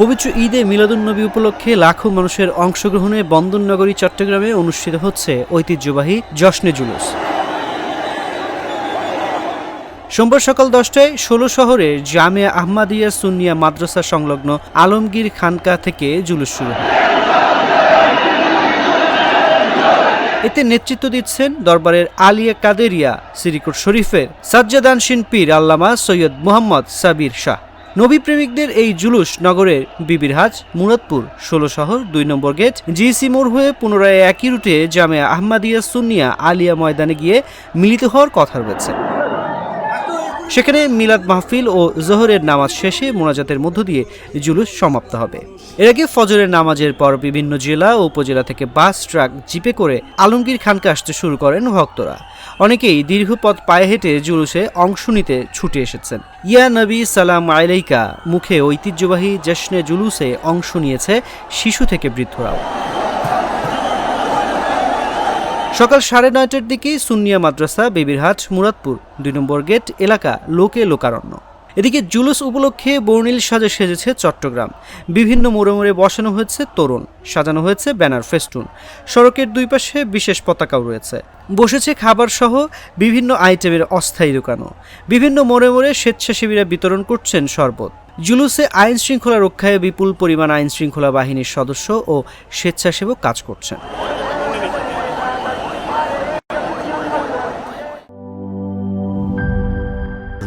পবিত্র ঈদে মিলাদুন্নবী উপলক্ষে লাখো মানুষের অংশগ্রহণে বন্দরনগরী, চট্টগ্রামে অনুষ্ঠিত হচ্ছে ঐতিহ্যবাহী জশ্নে জুলুস। সোমবার সকাল দশটায় ষোলো শহরের জামিয়া আহমাদিয়া সুনিয়া মাদ্রাসা সংলগ্ন আলমগীর খানকা থেকে জুলুস শুরু হয়। এতে নেতৃত্ব দিচ্ছেন দরবারের আলিয়া কাদেরিয়া, সিরিকুট শরীফের সাজ্জাদানসিন পীর আল্লামা সৈয়দ মুহাম্মদ সাবির শাহ। নবী প্রেমিকদের এই জুলুস নগরের বিবিরহাজ, মুরাদপুর, ষোলো শহর, দুই নম্বর গেট, জিসি মোড় হয়ে পুনরায় একই রুটে জামিয়া আহমাদিয়া সুনিয়া আলিয়া ময়দানে গিয়ে মিলিত হওয়ার কথা রয়েছে। সেখানে মিলাদ মাহফিল ও জোহরের নামাজ শেষে মোনাজাতের মধ্য দিয়ে জুলুস সমাপ্ত হবে। এর আগে ফজরের নামাজের পর বিভিন্ন জেলা ও উপজেলা থেকে বাস, ট্রাক জিপে করে আলমগীর খানকে আসতে শুরু করেন ভক্তরা। অনেকেই দীর্ঘ পথ পায়ে হেঁটে জুলুসে অংশ নিতে ছুটে এসেছেন। ইয়া নবী, সালাম আলাইকা। মুখে ঐতিহ্যবাহী জশ্নে জুলুসে অংশ নিয়েছে শিশু থেকে বৃদ্ধরাও। সকাল সাড়ে নয়টার দিকে সুনিয়া মাদ্রাসা, বেবিরহাট, মুরাদপুর। দুই নম্বর গেট, এলাকা লোকে লোকারণ্য। এদিকে জুলুস উপলক্ষে বর্ণিল সাজে সেজেছে চট্টগ্রাম। বিভিন্ন মোড়ে মোড়ে বসানো হয়েছে তোরণ, সাজানো হয়েছে ব্যানার ফেস্টুন। সড়কের দুই পাশে বিশেষ পতাকাও রয়েছে। বসেছে খাবার সহ বিভিন্ন আইটেমের অস্থায়ী দোকানও। বিভিন্ন মোড়ে মোড়ে স্বেচ্ছাসেবীরা বিতরণ করছেন শরবত। জুলুসে আইন শৃঙ্খলা রক্ষায় বিপুল পরিমাণ আইন শৃঙ্খলা বাহিনীর সদস্য ও স্বেচ্ছাসেবক কাজ করছেন।